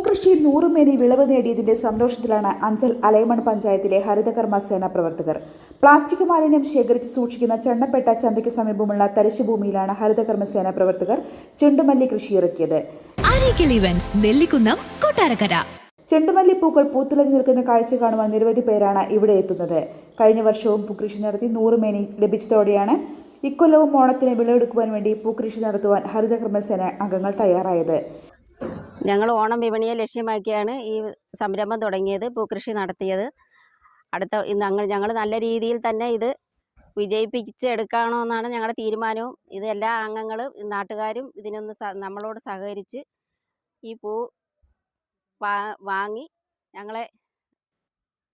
പൂക്കൃഷി നൂറുമേനി വിളവ് നേടിയതിന്റെ സന്തോഷത്തിലാണ് അഞ്ചൽ അലൈമൺ പഞ്ചായത്തിലെ ഹരിതകർമ്മ സേന പ്രവർത്തകർ. പ്ലാസ്റ്റിക് മാലിന്യം ശേഖരിച്ച് സൂക്ഷിക്കുന്ന ചെണ്ണപ്പെട്ട ചന്തയ്ക്ക് സമീപമുള്ള തരിശുഭൂമിയിലാണ് ഹരിതകർമ്മ സേന പ്രവർത്തകർ ചെണ്ടുമല്ലി കൃഷി ഇറക്കിയത്. നെല്ലിക്കുന്നം കൊട്ടാരക്കര. ചെണ്ടുമല്ലി പൂക്കൾ പൂത്തിളഞ്ഞു നിൽക്കുന്ന കാഴ്ച കാണുവാൻ നിരവധി പേരാണ് ഇവിടെ എത്തുന്നത്. കഴിഞ്ഞ വർഷവും പൂക്കൃഷി നടത്തി നൂറുമേനി ലഭിച്ചതോടെയാണ് ഇക്കൊല്ലവും ഓണത്തിന് വിളവെടുക്കുവാൻ വേണ്ടി പൂക്കൃഷി നടത്തുവാൻ ഹരിതകർമ്മസേന അംഗങ്ങൾ തയ്യാറായത്. ഞങ്ങൾ ഓണം വിപണിയെ ലക്ഷ്യമാക്കിയാണ് ഈ സംരംഭം തുടങ്ങിയത് പൂക്കൃഷി നടത്തിയത്. അടുത്ത ഞങ്ങൾ ഞങ്ങൾ നല്ല രീതിയിൽ തന്നെ ഇത് വിജയിപ്പിച്ചെടുക്കണമെന്നാണ് ഞങ്ങളുടെ തീരുമാനവും. ഇത് എല്ലാ അംഗങ്ങളും നാട്ടുകാരും ഇതിനൊന്ന് നമ്മളോട് സഹകരിച്ച് ഈ പൂ വാങ്ങി ഞങ്ങളെ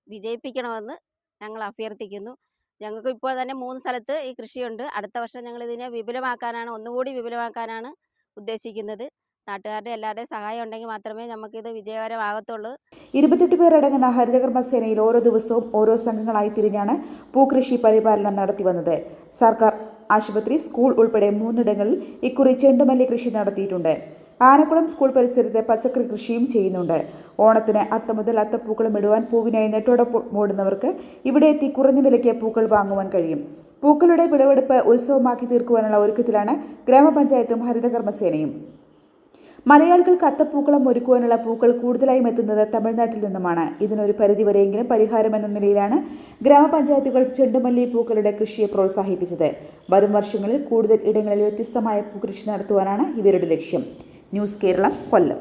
വിജയിപ്പിക്കണമെന്ന് ഞങ്ങൾ അഭ്യർത്ഥിക്കുന്നു. ഞങ്ങൾക്ക് ഇപ്പോൾ തന്നെ മൂന്ന് സ്ഥലത്ത് ഈ കൃഷിയുണ്ട്. അടുത്ത വർഷം ഞങ്ങൾ ഇതിനെ വിപുലമാക്കാനാണ് ഒന്നുകൂടി വിപുലമാക്കാനാണ് ഉദ്ദേശിക്കുന്നത്. നാട്ടുകാരുടെ എല്ലാവരുടെയും സഹായം ഉണ്ടെങ്കിൽ മാത്രമേ നമുക്കിത് വിജയകരമാകത്തുള്ളൂ. ഇരുപത്തെട്ട് പേരടങ്ങുന്ന ഹരിതകർമ്മ സേനയിൽ ഓരോ ദിവസവും ഓരോ സംഘങ്ങളായി തിരിഞ്ഞാണ് പൂക്കൃഷി പരിപാലനം നടത്തി വന്നത്. സർക്കാർ ആശുപത്രി സ്കൂൾ ഉൾപ്പെടെ മൂന്നിടങ്ങളിൽ ഇക്കുറി ചെണ്ടുമല്ലി കൃഷി നടത്തിയിട്ടുണ്ട്. ആനക്കുളം സ്കൂൾ പരിസരത്ത് പച്ചക്കറി കൃഷിയും ചെയ്യുന്നുണ്ട്. ഓണത്തിന് അത്ത മുതൽ അത്തപ്പൂക്കളം ഇടുവാൻ പൂവിനായി നെട്ടോടൊപ്പം ഓടുന്നവർക്ക് ഇവിടെ എത്തി കുറഞ്ഞ വിലയ്ക്ക് പൂക്കൾ വാങ്ങുവാൻ കഴിയും. പൂക്കളുടെ വിളവെടുപ്പ് ഉത്സവമാക്കി തീർക്കുവാനുള്ള ഒരുക്കത്തിലാണ് ഗ്രാമപഞ്ചായത്തും ഹരിതകർമ്മസേനയും മലയാളികൾക്ക് അത്തപ്പൂക്കളം ഒരുക്കുവാനുള്ള പൂക്കൾ കൂടുതലായും എത്തുന്നത് തമിഴ്നാട്ടിൽ നിന്നുമാണ്. ഇതിനൊരു പരിധിവരെയെങ്കിലും പരിഹാരമെന്ന നിലയിലാണ് ഗ്രാമപഞ്ചായത്തുകൾ ചെണ്ടുമല്ലി പൂക്കളുടെ കൃഷിയെ പ്രോത്സാഹിപ്പിച്ചത്. വരും വർഷങ്ങളിൽ കൂടുതൽ ഇടങ്ങളിൽ വ്യത്യസ്തമായ പൂക്കൃഷി നടത്തുവാനാണ് ഇവരുടെ ലക്ഷ്യം. ന്യൂസ് കേരളം കൊല്ലം.